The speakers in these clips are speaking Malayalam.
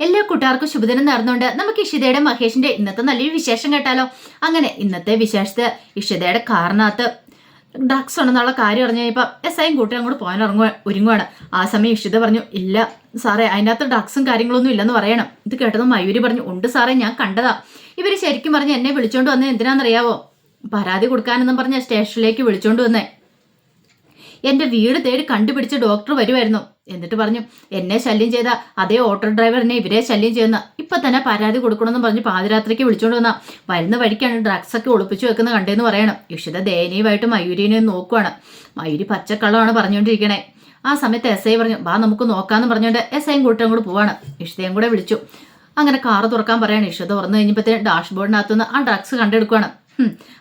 എല്ലാ കൂട്ടുകാർക്കും ശുഭദിനം നേർന്നുകൊണ്ട് നമുക്ക് ഇഷിതയുടെ മഹേഷിന്റെ ഇന്നത്തെ നല്ലൊരു വിശേഷം കേട്ടാലോ? അങ്ങനെ ഇന്നത്തെ വിശേഷത്തെ ഇഷിതയുടെ കാറിനകത്ത് ഡ്രഗ്സ് ഉണ്ടെന്നുള്ള കാര്യം അറിഞ്ഞു കഴിഞ്ഞപ്പോൾ എസ് ഐയും കൂട്ടി അങ്ങോട്ട് പോകാൻ ഇറങ്ങുക ഒരുങ്ങുവാണ്. ആ സമയം ഇഷിത പറഞ്ഞു ഇല്ല സാറേ അതിന്റെ അകത്ത് ഡ്രഗ്സും കാര്യങ്ങളൊന്നും ഇല്ലെന്ന് പറയണം. ഇത് കേട്ടത് മയൂരി പറഞ്ഞു ഉണ്ട് സാറേ ഞാൻ കണ്ടതാ. ഇവർ ശരിക്കും പറഞ്ഞ് എന്നെ വിളിച്ചോണ്ട് വന്നത് എന്തിനാണെന്നറിയാവോ? പരാതി കൊടുക്കാനെന്നും പറഞ്ഞ സ്റ്റേഷനിലേക്ക് വിളിച്ചോണ്ട് വന്നേ. എന്റെ വീട് തേടി കണ്ടുപിടിച്ച് ഡോക്ടർ വരുമായിരുന്നു എന്നിട്ട് പറഞ്ഞു എന്നെ ശല്യം ചെയ്ത അതേ ഓട്ടോ ഡ്രൈവറിനെ ഇവരെ ശല്യം ചെയ്യുന്ന. ഇപ്പൊ തന്നെ പരാതി കൊടുക്കണമെന്ന് പറഞ്ഞ് പാതിരാത്രിക്ക് വിളിച്ചോണ്ട് വന്ന. വരുന്ന വഴിക്കാണ് ഡ്രഗ്സ് ഒക്കെ ഒളിപ്പിച്ചു വെക്കുന്ന കണ്ടേന്ന് പറയണം. ഇഷിത ദയനീയമായിട്ട് മയൂരിനെ നോക്കുവാണ്. മയൂരി പച്ചക്കള്ളമാണ് പറഞ്ഞുകൊണ്ടിരിക്കണേ ആ സമയത്ത് എസ് ഐ പറഞ്ഞു വാ നമുക്ക് നോക്കാന്ന് പറഞ്ഞുകൊണ്ട് എസ് ഐയും കൂട്ടം കൂടെ പോവാണ്. ഇഷിതയും കൂടെ വിളിച്ചു. അങ്ങനെ കാറ് തുറക്കാൻ പറയാണ്. ഇഷിത തുറന്നു കഴിഞ്ഞപ്പോഴത്തേന് ഡാഷ്ബോർഡിനകത്തുനിന്ന് ആ ഡ്രഗ്സ് കണ്ടെടുക്കുവാണ്.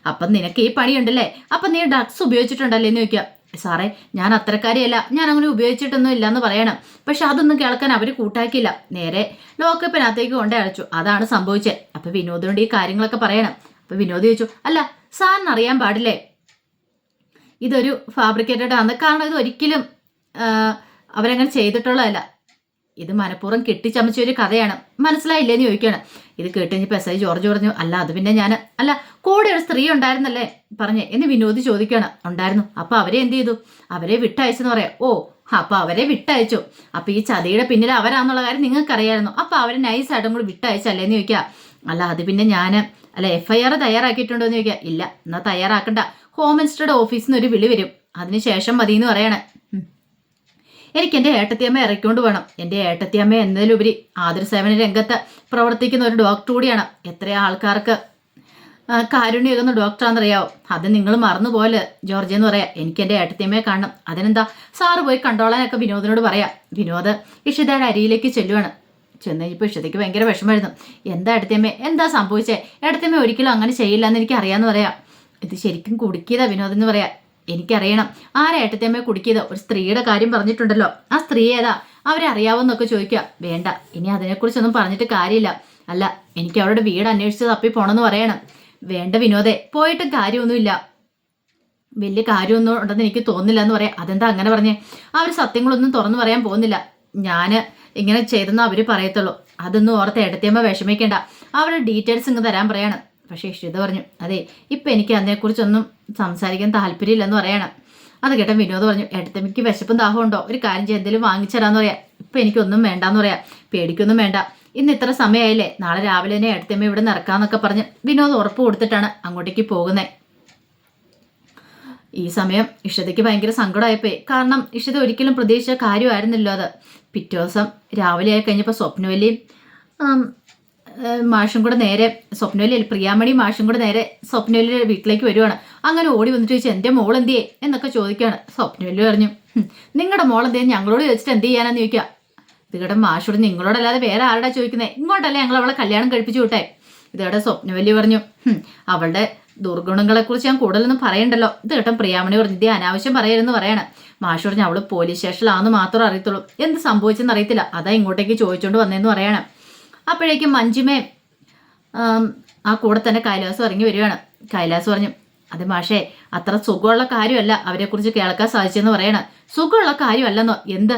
അപ്പം നിനക്ക് ഈ പണിയുണ്ടല്ലേ? അപ്പം നീ ഡ്രഗ്സ് ഉപയോഗിച്ചിട്ടുണ്ടല്ലേ എന്ന് ചോദിക്കുക. സാറേ ഞാൻ അത്രക്കാരിയല്ല ഞാൻ അങ്ങനെ ഉപയോഗിച്ചിട്ടൊന്നും ഇല്ലെന്ന് പറയണം. പക്ഷെ അതൊന്നും കേൾക്കാൻ അവർ കൂട്ടാക്കിയില്ല. നേരെ ലോക്കപ്പിനകത്തേക്ക് കൊണ്ടേ അടച്ചു. അതാണ് സംഭവിച്ചത് അപ്പൊ വിനോദിനോട് ഈ കാര്യങ്ങളൊക്കെ പറയണം. അപ്പൊ വിനോദ് ചോദിച്ചു അല്ല സാറിന് അറിയാൻ പാടില്ലേ? ഇതൊരു ഫാബ്രിക്കേറ്റഡ് ആണ് കാരണം ഇത് ഒരിക്കലും അവരങ്ങനെ ചെയ്തിട്ടുള്ളതല്ല. ഇത് മനഃപൂർവം കെട്ടിച്ചമച്ച ഒരു കഥയാണ് മനസ്സിലായില്ലേന്ന് ചോദിക്കുകയാണ്. ഇത് കേട്ട് കഴിഞ്ഞപ്പോൾ എസ് ഐ ജോർജ് പറഞ്ഞു അല്ല അത് പിന്നെ ഞാൻ അല്ല കൂടെ ഒരു സ്ത്രീ ഉണ്ടായിരുന്നല്ലേ പറഞ്ഞേ എന്ന് വിനോദ് ചോദിക്കുകയാണ്. ഉണ്ടായിരുന്നു. അപ്പൊ അവരെ എന്ത് ചെയ്തു? അവരെ വിട്ടയച്ചെന്ന് പറയാം. ഓ അപ്പൊ അവരെ വിട്ടയച്ചു. അപ്പൊ ഈ ചതിയുടെ പിന്നിൽ അവരാന്നുള്ള കാര്യം നിങ്ങൾക്കറിയായിരുന്നു. അപ്പൊ അവരെ നൈസായിട്ടും കൂടി വിട്ടയച്ചല്ലേന്ന് ചോദിക്കുക. അല്ല അത് പിന്നെ ഞാൻ അല്ല എഫ് ഐ ആർ തയ്യാറാക്കിയിട്ടുണ്ടോ? എന്ന് ചോദിക്കുക. ഇല്ല എന്നാ തയ്യാറാക്കണ്ട. ഹോം മിനിസ്റ്ററുടെ ഓഫീസിൽ നിന്ന് ഒരു വിളി വരും. അതിനുശേഷം മതി എന്ന് പറയണേ. എനിക്ക് എന്റെ ഏട്ടത്തിയമ്മ ഇറക്കിക്കൊണ്ട് വേണം എന്റെ ഏട്ടത്തിയമ്മ എന്നതിലുപരി ആതുരസേവന രംഗത്ത് പ്രവർത്തിക്കുന്ന ഒരു ഡോക്ടർ കൂടിയാണ്. എത്ര ആൾക്കാർക്ക് കാരുണ്യകുന്ന ഡോക്ടറാണെന്നറിയാവോ അത് നിങ്ങൾ മറന്നുപോലെ ജോർജ് എന്ന് പറയാം. എനിക്ക് എന്റെ ഏട്ടത്തിയമ്മയെ കാണണം. അതിനെന്താ? സാറ് പോയി കണ്ടോളാനൊക്കെ വിനോദിനോട് പറയാം. വിനോദ് ഇഷിതയുടെ അരിയിലേക്ക് ചെല്ലുവാണ്. ചെന്ന് കഴിഞ്ഞപ്പോൾ ഇഷിതയ്ക്ക് ഭയങ്കര വിഷമമായിരുന്നു. എന്താ ഏട്ടത്തിയമ്മ? എന്താ സംഭവിച്ചേ? ഏട്ടത്തിയമ്മ ഒരിക്കലും അങ്ങനെ ചെയ്യില്ല എന്ന് എനിക്ക് അറിയാമെന്ന് പറയാം. ഇത് ശരിക്കും കുടുക്കിയതാ വിനോദം എന്ന് പറയാം. എനിക്കറിയണം. ആരാ ഏട്ടത്തിയമ്മയെ കുടുക്കിയത്? ഒരു സ്ത്രീയുടെ കാര്യം പറഞ്ഞിട്ടുണ്ടല്ലോ. ആ സ്ത്രീ ഏതാ? അവരെ അറിയാവോന്നൊക്കെ ചോദിക്കുക. വേണ്ട ഇനി അതിനെക്കുറിച്ചൊന്നും പറഞ്ഞിട്ട് കാര്യമില്ല. അല്ല എനിക്ക് അവരുടെ വീട് അന്വേഷിച്ച് തപ്പി പോണെന്ന് പറയണം. വേണ്ട വിനോദേ പോയിട്ട് കാര്യമൊന്നുമില്ല. വലിയ കാര്യമൊന്നും ഉണ്ടെന്ന് എനിക്ക് തോന്നില്ല എന്ന് പറയാം. അതെന്താ അങ്ങനെ പറഞ്ഞേ? അവർ സത്യങ്ങളൊന്നും തുറന്നു പറയാൻ പോകുന്നില്ല. ഞാൻ ഇങ്ങനെ ചെയ്തെന്ന് അവർ പറയത്തുള്ളൂ. അതൊന്നും ഓർത്ത് എടുത്തിയമ്മ വിഷമിക്കേണ്ട. അവരുടെ ഡീറ്റെയിൽസ് ഇങ്ങ് തരാൻ പറയാണ്. പക്ഷേ ഇഷിത പറഞ്ഞു അതെ ഇപ്പം എനിക്ക് അതിനെക്കുറിച്ചൊന്നും സംസാരിക്കാൻ താല്പര്യമില്ലെന്ന് പറയണം. അത് കേട്ട വിനോദ് പറഞ്ഞു എടുത്തമ്മയ്ക്ക് വിശപ്പും ദാഹം ഉണ്ടോ? ഒരു കാര്യം ചെയ്യാൻ എന്തെങ്കിലും വാങ്ങിച്ചരാന്ന് പറയാം. ഇപ്പം എനിക്കൊന്നും വേണ്ടാന്ന് പറയാം. പേടിക്കൊന്നും വേണ്ട. ഇന്ന് ഇത്ര സമയമായില്ലേ നാളെ രാവിലെ തന്നെ എടുത്തമ്മ ഇവിടെ നിറക്കാന്നൊക്കെ പറഞ്ഞ് വിനോദ് ഉറപ്പ് കൊടുത്തിട്ടാണ് അങ്ങോട്ടേക്ക് പോകുന്നത് ഈ സമയം ഇഷതയ്ക്ക് ഭയങ്കര സങ്കടമായിപ്പോയി കാരണം ഇഷത ഒരിക്കലും പ്രതീക്ഷിച്ച കാര്യമായിരുന്നല്ലോ അത്. പിറ്റേ ദിവസം രാവിലെ ആയി കഴിഞ്ഞപ്പോൾ സ്വപ്നവല്ലിയും ആം, മാഷും കൂടെ നേരെ സ്വപ്നവല്ലി പ്രിയാമണി മാഷും കൂടെ നേരെ സ്വപ്നവല്ലിയുടെ വീട്ടിലേക്ക് വരുവാണ്. അങ്ങനെ ഓടി വന്നിട്ട് ചോദിച്ചു എന്റെ മോൾ എന്തിയേ? എന്നൊക്കെ ചോദിക്കുകയാണ്. സ്വപ്നവല്ലു പറഞ്ഞു നിങ്ങളുടെ മോൾ എന്തേ ഞങ്ങളോട് ചോദിച്ചിട്ട് എന്ത് ചെയ്യാനാന്ന് ചോദിക്കുക. ഇതുകടെ മാഷോട് നിങ്ങളോടല്ലാതെ വേറെ ആരുടെ ചോദിക്കുന്നത് ഇങ്ങോട്ടല്ലേ ഞങ്ങൾ അവളെ കല്യാണം കഴിപ്പിച്ചു വിട്ടെ? ഇതേടെ സ്വപ്നവല്ലി പറഞ്ഞു അവളുടെ ദുർഗുണങ്ങളെ കുറിച്ച് ഞാൻ കൂടുതലൊന്നും പറയണ്ടല്ലോ. ഇത് കേട്ടോ പ്രിയാമണി പറഞ്ഞു ഇതേ അനാവശ്യം പറയരുതെന്ന് പറയണം. മാഷ് പറഞ്ഞു അവൾ പോലീസ് സ്റ്റേഷനിലാണെന്ന് മാത്രം അറിയത്തുള്ളൂ. എന്ത് സംഭവിച്ചെന്ന് അറിയത്തില്ല. അതാ ഇങ്ങോട്ടേക്ക് ചോദിച്ചോണ്ട് വന്നതെന്ന് പറയണം. അപ്പോഴേക്കും മഞ്ജുമേ ആ കൂടെ തന്നെ കൈലാസം ഇറങ്ങി വരികയാണ്. കൈലാസ് പറഞ്ഞു അത് മാഷേ അത്ര സുഖമുള്ള കാര്യമല്ല അവരെക്കുറിച്ച് കേൾക്കാൻ സാധിച്ചെന്ന് പറയണം. സുഖമുള്ള കാര്യമല്ലെന്നോ? എന്ത്?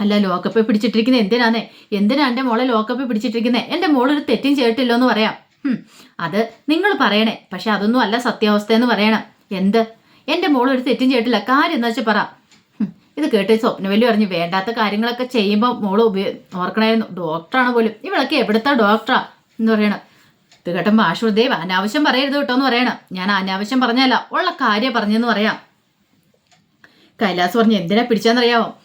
അല്ല ലോക്കപ്പ് പിടിച്ചിട്ടിരിക്കുന്നത് എന്തിനാന്നേ? എന്തിനാ എന്റെ മോളെ ലോക്കപ്പ് പിടിച്ചിട്ടിരിക്കുന്നത് എന്റെ മോളൊരു തെറ്റും ചെയ്തിട്ടില്ലോ എന്ന് പറയാം അത് നിങ്ങൾ പറയണേ പക്ഷെ അതൊന്നും അല്ല സത്യാവസ്ഥ എന്ന് പറയണം. എന്ത്? എന്റെ മോളൊരു തെറ്റും ചെയ്തിട്ടില്ല. കാര്യം എന്താ വെച്ചാൽ പറ. ഇത് കേട്ട് സ്വപ്നവല്ലി പറഞ്ഞു വേണ്ടാത്ത കാര്യങ്ങളൊക്കെ ചെയ്യുമ്പോൾ മോൾ ഉപയോഗ ഓർക്കണമായിരുന്നു ഡോക്ടറാണ് പോലും. ഇവളൊക്കെ എവിടുത്തെ ഡോക്ടറാ എന്ന് പറയണം. ഇത് കേട്ടപ്പോൾ ആശുദേവ് അനാവശ്യം പറയരുത് കേട്ടോ എന്ന് പറയണം. ഞാൻ അനാവശ്യം പറഞ്ഞല്ല ഉള്ള കാര്യം പറഞ്ഞെന്ന് പറയാം. കൈലാസ് പറഞ്ഞു എന്തിനാ പിടിച്ചാന്നറിയാവോ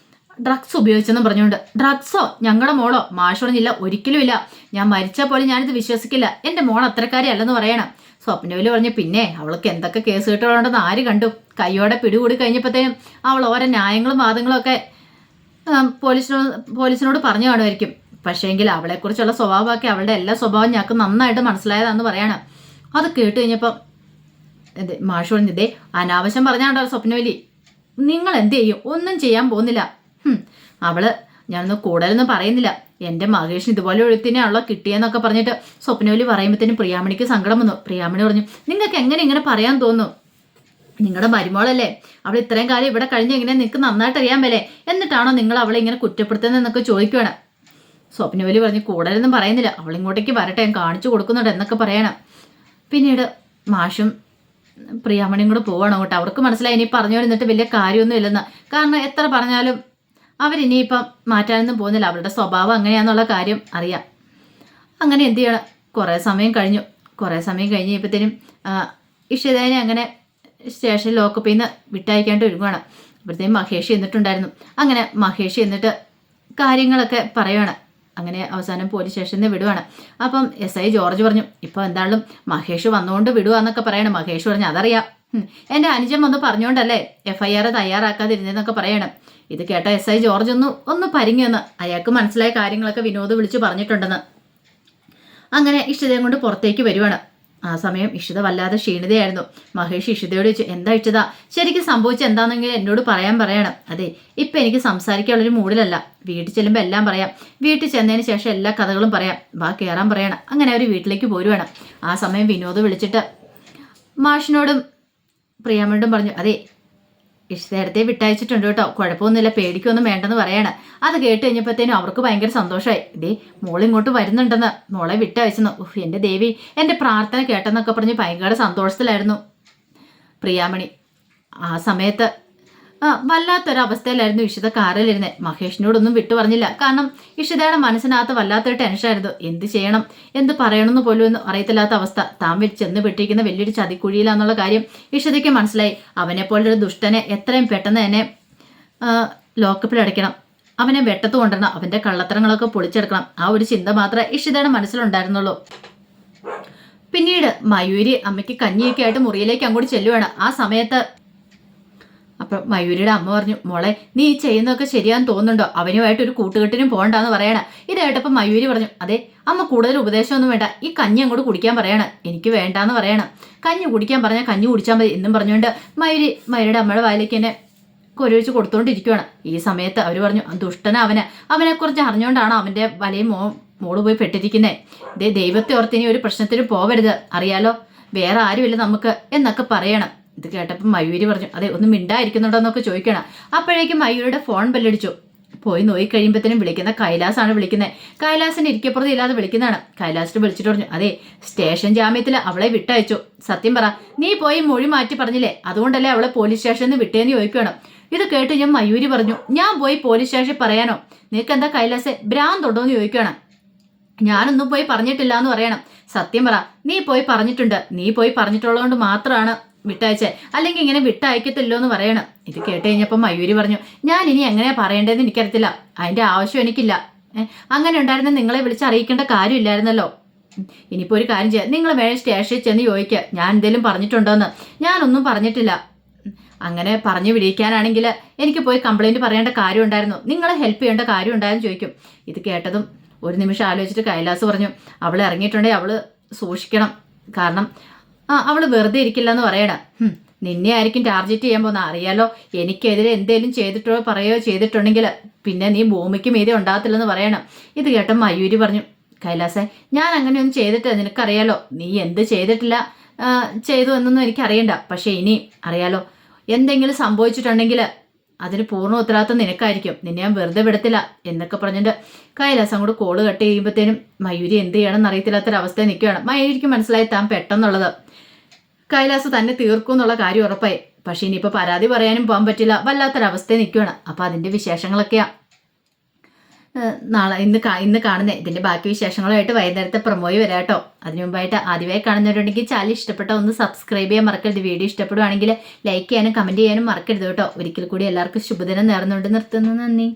ഡ്രഗ്സ് ഉപയോഗിച്ചെന്നും പറഞ്ഞുകൊണ്ട്. ഡ്രഗ്സോ ഞങ്ങളുടെ മോളോ? മാഷ് പറഞ്ഞില്ല ഒരിക്കലും ഇല്ല. ഞാൻ മരിച്ച പോലെ ഞാനിത് വിശ്വസിക്കില്ല. എന്റെ മോൾ അത്രക്കാരി അല്ലെന്ന് പറയണം. സ്വപ്നവിൽ പറഞ്ഞു പിന്നെ അവൾക്ക് എന്തൊക്കെ കേസ് കിട്ടുകളുണ്ടെന്ന് ആര് കണ്ടു? കൈയോടെ പിടികൂടി കഴിഞ്ഞപ്പോഴത്തേനും അവൾ ഓരോ ന്യായങ്ങളും വാദങ്ങളും ഒക്കെ പോലീസിനോട് പോലീസിനോട് പറഞ്ഞു കാണുമായിരിക്കും. പക്ഷേങ്കിൽ അവളെക്കുറിച്ചുള്ള സ്വഭാവമൊക്കെ അവളുടെ എല്ലാ സ്വഭാവം ഞങ്ങൾക്ക് നന്നായിട്ട് മനസ്സിലായതാന്ന് പറയാണ്. അത് കേട്ട് കഴിഞ്ഞപ്പോൾ എന്ത് മാഷ് പറഞ്ഞു അനാവശ്യം പറഞ്ഞാണ്ടോ സ്വപ്നവലി? നിങ്ങൾ എന്ത് ചെയ്യും? ഒന്നും ചെയ്യാൻ പോകുന്നില്ല. അവൾ ഞാനൊന്നും കൂടുതലൊന്നും പറയുന്നില്ല. എന്റെ മഹേഷിന് ഇതുപോലെ എഴുത്തിനാണല്ലോ കിട്ടിയെന്നൊക്കെ പറഞ്ഞിട്ട് സ്വപ്നവലി പറയുമ്പോഴത്തേനും പ്രിയാമണിക്ക് സങ്കടം വന്നു. പ്രിയാമണി പറഞ്ഞു നിങ്ങൾക്ക് എങ്ങനെ ഇങ്ങനെ പറയാൻ തോന്നുന്നു? നിങ്ങളുടെ മരുമോളല്ലേ? അവൾ ഇത്രയും കാലം ഇവിടെ കഴിഞ്ഞ് എങ്ങനെ നിങ്ങൾക്ക് നന്നായിട്ട് അറിയാൻ മേലേ? എന്നിട്ടാണോ നിങ്ങൾ അവളെ ഇങ്ങനെ കുറ്റപ്പെടുത്തുന്നതെന്നൊക്കെ ചോദിക്കുകയാണ് സ്വപ്നവലി പറഞ്ഞ് കൂടുതലൊന്നും പറയുന്നില്ല. അവളിങ്ങോട്ടേക്ക് വരട്ടെ. ഞാൻ കാണിച്ചു കൊടുക്കുന്നുണ്ട് എന്നൊക്കെ പറയണം. പിന്നീട് മാഷും പ്രിയാമണിയും കൂടെ പോവാണ് കേട്ടോ അവർക്ക് മനസ്സിലായി ഇനി പറഞ്ഞു വരുന്നിട്ട് വലിയ കാര്യമൊന്നും ഇല്ലെന്ന്. കാരണം എത്ര പറഞ്ഞാലും അവരിനിയിപ്പം മാറ്റാനൊന്നും പോകുന്നില്ല. അവരുടെ സ്വഭാവം അങ്ങനെയാണെന്നുള്ള കാര്യം അറിയാം. അങ്ങനെ എന്ത് ചെയ്യണം? കുറേ സമയം കഴിഞ്ഞു. കുറേ സമയം കഴിഞ്ഞ് ഇപ്പോഴത്തേനും ഇഷിതേനെ അങ്ങനെ സ്റ്റേഷൻ ലോക്കപ്പിൽ നിന്ന് വിട്ടയക്കാണ്ട് ഒഴുകുകയാണ് അപ്പോഴത്തേക്കും മഹേഷ് എന്നിട്ടുണ്ടായിരുന്നു അങ്ങനെ മഹേഷ് എന്നിട്ട് കാര്യങ്ങളൊക്കെ പറയുവാണ് അങ്ങനെ അവസാനം പോലീസ് സ്റ്റേഷനിൽ നിന്ന് വിടുവാണ്. അപ്പം എസ് ഐ ജോർജ് പറഞ്ഞു ഇപ്പോൾ എന്തായാലും മഹേഷ് വന്നുകൊണ്ട് വിടുവാന്നൊക്കെ പറയണം. മഹേഷ് പറഞ്ഞു അതറിയാം. എന്റെ അനുജൻ വന്ന് പറഞ്ഞുകൊണ്ടല്ലേ എഫ് ഐ ആർ തയ്യാറാക്കാതിരുന്നതെന്നൊക്കെ പറയണം. ഇത് കേട്ട എസ് ഐ ജോർജ് ഒന്ന് ഒന്ന് പരിങ്ങിയെന്ന് അയാൾക്ക് മനസ്സിലായ കാര്യങ്ങളൊക്കെ വിനോദ് വിളിച്ചു പറഞ്ഞിട്ടുണ്ടെന്ന്. അങ്ങനെ ഇഷ്ടതയും കൊണ്ട് പുറത്തേക്ക് വരുവാണ്. ആ സമയം ഇഷിത വല്ലാതെ ക്ഷീണിതയായിരുന്നു. മഹേഷ് ഇഷിതയോട് ചോദിച്ചു എന്താ ഇഷിത? ശരിക്കും സംഭവിച്ച എന്താണെങ്കിൽ എന്നോട് പറയാൻ പറയണം. അതെ ഇപ്പം എനിക്ക് സംസാരിക്കാനുള്ളൊരു മൂഡിലല്ല. വീട്ടിൽ ചെല്ലുമ്പോൾ എല്ലാം പറയാം. വീട്ടിൽ ചെന്നതിന് ശേഷം എല്ലാ കഥകളും പറയാം. വാ കയറാൻ പറയണം. അങ്ങനെ അവർ വീട്ടിലേക്ക് പോരുവാണ്. ആ സമയം വിനോദ് വിളിച്ചിട്ട് മാഷിനോടും പ്രിയാമ്മയോടും പറഞ്ഞു അതെ ഇഷ്ടത്തെ വിട്ടയച്ചിട്ടുണ്ട് കേട്ടോ. കുഴപ്പമൊന്നുമില്ല പേടിക്കൊന്നും വേണ്ടെന്ന് പറയാണ്. അത് കേട്ട് കഴിഞ്ഞപ്പോഴത്തേനും അവർക്ക് ഭയങ്കര സന്തോഷമായി. ദേ മോൾ ഇങ്ങോട്ട് വരുന്നുണ്ടെന്ന് മോളെ വിട്ടയച്ചെന്നു ഉഫ് എന്റെ ദേവി എന്റെ പ്രാർത്ഥന കേട്ടെന്നൊക്കെ പറഞ്ഞ് ഭയങ്കര സന്തോഷത്തിലായിരുന്നു. പ്രിയാമണി ആ സമയത്ത് വല്ലാത്തൊരവസ്ഥയിലായിരുന്നു ഇഷിത കാറിലിരുന്നത് മഹേഷിനോടൊന്നും വിട്ടു പറഞ്ഞില്ല കാരണം ഇഷിതയുടെ മനസ്സിനകത്ത് വല്ലാത്തൊരു ടെൻഷനായിരുന്നു. എന്ത് ചെയ്യണം? എന്ത് പറയണമെന്ന് പോലും എന്ന് അറിയത്തില്ലാത്ത അവസ്ഥ. താൻ ചെന്ന് പെട്ടിരിക്കുന്ന വലിയൊരു ചതിക്കുഴിയിലാന്നുള്ള കാര്യം ഇഷിതയ്ക്ക് മനസ്സിലായി. അവനെ പോലൊരു ദുഷ്ടനെ എത്രയും പെട്ടെന്ന് തന്നെ ലോക്കപ്പിൽ അടയ്ക്കണം. അവനെ വെട്ടത്ത് കൊണ്ടുവരണം. അവന്റെ കള്ളത്തരങ്ങളൊക്കെ പൊളിച്ചെടുക്കണം. ആ ഒരു ചിന്ത മാത്രമേ ഇഷിതയുടെ മനസ്സിലുണ്ടായിരുന്നുള്ളൂ. പിന്നീട് മയൂരി അമ്മയ്ക്ക് കഞ്ഞിയൊക്കെ ആയിട്ട് മുറിയിലേക്ക് അങ്ങോട്ട് ചെല്ലുവാണ്. ആ സമയത്ത് അപ്പം മയൂരിയുടെ അമ്മ പറഞ്ഞു മോളെ നീ ഈ ചെയ്യുന്നതൊക്കെ ശരിയാന്ന് തോന്നുന്നുണ്ടോ? അവനുമായിട്ട് ഒരു കൂട്ടുകെട്ടിനും പോകണ്ടെന്ന് പറയണ. ഇത് കേട്ടപ്പോൾ മയൂരി പറഞ്ഞു അതെ അമ്മ കൂടുതൽ ഉപദേശമൊന്നും വേണ്ട. ഈ കഞ്ഞി അങ്ങോട്ട് കുടിക്കാൻ പറയണ. എനിക്ക് വേണ്ടാന്ന് പറയണം. കഞ്ഞി കുടിക്കാൻ പറഞ്ഞാൽ കഞ്ഞി കുടിച്ചാൽ മതി എന്നും പറഞ്ഞുകൊണ്ട് മയൂരി മയൂരിയുടെ അമ്മയുടെ വായിലേക്ക് എന്നെ കൊരുവിച്ച് കൊടുത്തോണ്ടിരിക്കുവാണ് ഈ സമയത്ത് അവർ പറഞ്ഞു ദുഷ്ടന അവനെ. അവന് അവനെക്കുറിച്ച് അറിഞ്ഞുകൊണ്ടാണ് അവന്റെ വലയും മോ മോൾ പോയി പെട്ടിരിക്കുന്നത് ദേ ദൈവത്തെ ഓർത്ത് ഇനി ഒരു പ്രശ്നത്തിന് പോവരുത്. അറിയാലോ? വേറെ ആരുമില്ല നമുക്ക് എന്നൊക്കെ പറയണം. ഇത് കേട്ടപ്പോൾ മയൂരി പറഞ്ഞു അതെ ഒന്നും മിണ്ടായിരിക്കുന്നുണ്ടോ എന്നൊക്കെ ചോദിക്കണം. അപ്പോഴേക്കും മയൂരിയുടെ ഫോൺ ബെല്ലടിച്ചു. പോയി നോയി കഴിയുമ്പോഴത്തേനും വിളിക്കുന്ന കൈലാസാണ് വിളിക്കുന്നത് കൈലാസിന് ഇരിക്കപ്പുറത്ത് ഇല്ലാതെ വിളിക്കുന്നതാണ്. കൈലാസിന് വിളിച്ചിട്ട് പറഞ്ഞു അതെ സ്റ്റേഷൻ ജാമ്യത്തിൽ അവളെ വിട്ടയച്ചു. സത്യം പറ നീ പോയി മൊഴി മാറ്റി പറഞ്ഞില്ലേ? അതുകൊണ്ടല്ലേ അവളെ പോലീസ് സ്റ്റേഷനിൽ നിന്ന് വിട്ടേന്ന് ചോദിക്കണം ഇത് കേട്ട് ഞാൻ മയൂരി പറഞ്ഞു ഞാൻ പോയി പോലീസ് സ്റ്റേഷനിൽ പറയാനോ? നിനക്ക് എന്താ കൈലാസെ ഭ്രാന്തുണ്ടോ എന്ന് ചോദിക്കണം ഞാനൊന്നും പോയി പറഞ്ഞിട്ടില്ല എന്ന് പറയണം. സത്യം പറ നീ പോയി പറഞ്ഞിട്ടുണ്ട്. നീ പോയി പറഞ്ഞിട്ടുള്ളതുകൊണ്ട് മാത്രമാണ് വിട്ടയച്ചേ. അല്ലെങ്കിൽ ഇങ്ങനെ വിട്ടയക്കത്തില്ലോ എന്ന് പറയണം. ഇത് കേട്ട് കഴിഞ്ഞപ്പോൾ മയൂരി പറഞ്ഞു ഞാൻ ഇനി എങ്ങനെയാ പറയേണ്ടതെന്ന് എനിക്കറിയത്തില്ല. അതിന്റെ ആവശ്യം എനിക്കില്ല. അങ്ങനെ ഉണ്ടായിരുന്ന നിങ്ങളെ വിളിച്ച് അറിയിക്കേണ്ട കാര്യമില്ലായിരുന്നല്ലോ. ഇനിയിപ്പോ ഒരു കാര്യം ചെയ്യാം. നിങ്ങൾ വേണേൽ സ്റ്റേഷനിൽ ചെന്ന് ചോദിക്കുക ഞാൻ എന്തെങ്കിലും പറഞ്ഞിട്ടുണ്ടോന്ന്. ഞാനൊന്നും പറഞ്ഞിട്ടില്ല. അങ്ങനെ പറഞ്ഞു വിടിയിക്കാനാണെങ്കിൽ എനിക്ക് പോയി കംപ്ലൈന്റ് പറയേണ്ട കാര്യം ഉണ്ടായിരുന്നു. നിങ്ങളെ ഹെൽപ്പ് ചെയ്യേണ്ട കാര്യം ഉണ്ടായെന്ന് ചോദിക്കും. ഇത് കേട്ടതും ഒരു നിമിഷം ആലോചിച്ചിട്ട് കൈലാസ് പറഞ്ഞു അവൾ ഇറങ്ങിയിട്ടുണ്ടെങ്കിൽ അവൾ സൂക്ഷിക്കണം. കാരണം ആ അവൾ വെറുതെ ഇരിക്കില്ല എന്ന് പറയണം നിന്നെ ആയിരിക്കും ടാർജറ്റ് ചെയ്യാൻ പോകുന്ന അറിയാലോ എനിക്കെതിരെ എന്തേലും ചെയ്തിട്ടോ പറയോ ചെയ്തിട്ടുണ്ടെങ്കിൽ പിന്നെ നീ ഭൂമിക്ക് മീതെ ഉണ്ടാകത്തില്ലെന്ന് പറയണം. ഇത് കേട്ട മയൂരി പറഞ്ഞു കൈലാസെ ഞാൻ അങ്ങനെയൊന്നും ചെയ്തിട്ട് നിനക്കറിയാലോ നീ എന്ത് ചെയ്തിട്ടില്ല ചെയ്തു എന്നൊന്നും എനിക്കറിയണ്ട. പക്ഷേ ഇനി അറിയാലോ എന്തെങ്കിലും സംഭവിച്ചിട്ടുണ്ടെങ്കിൽ അതിന് പൂർണ ഉത്തരവാദിത്വം നിനക്കായിരിക്കും. നിന്നെ ഞാൻ വെറുതെ വിടത്തില്ല എന്നൊക്കെ പറഞ്ഞിട്ട് കൈലാസം കൂടെ കോൾ കട്ട് ചെയ്യുമ്പോഴത്തേനും മയൂരി എന്ത് ചെയ്യണമെന്ന് അറിയത്തില്ലാത്തൊരവസ്ഥയിൽ നിൽക്കുകയാണ്. മയൂരിക്ക് മനസ്സിലായി താൻ പെട്ടെന്നുള്ളത്. കൈലാസ് തന്നെ തീർക്കും എന്നുള്ള കാര്യം ഉറപ്പായി. പക്ഷെ ഇനിയിപ്പോൾ പരാതി പറയാനും പോകാൻ പറ്റില്ല. വല്ലാത്തൊരവസ്ഥയിൽ നിൽക്കുകയാണ് അപ്പോൾ അതിന്റെ വിശേഷങ്ങളൊക്കെയാ. നാളെ ഇന്ന് ഇന്ന് കാണുന്നത് ഇതിന്റെ ബാക്കി വിശേഷങ്ങളുമായിട്ട് വൈകുന്നേരത്തെ പ്രൊമോയി വരാം കേട്ടോ. അതിനു മുമ്പായിട്ട് ആദ്യമായി കാണുന്നവരുണ്ടെങ്കിൽ ചാനൽ ഇഷ്ടപ്പെട്ട ഒന്ന് സബ്സ്ക്രൈബ് ചെയ്യാൻ മറക്കരുത്. വീഡിയോ ഇഷ്ടപ്പെടുവാണെങ്കിൽ ലൈക്ക് ചെയ്യാനും കമന്റ് ചെയ്യാനും മറക്കരുത് കേട്ടോ. ഒരിക്കൽ കൂടി എല്ലാവർക്കും ശുഭദിനം നേർന്നുകൊണ്ട് നിർത്തുന്നു. നന്ദി.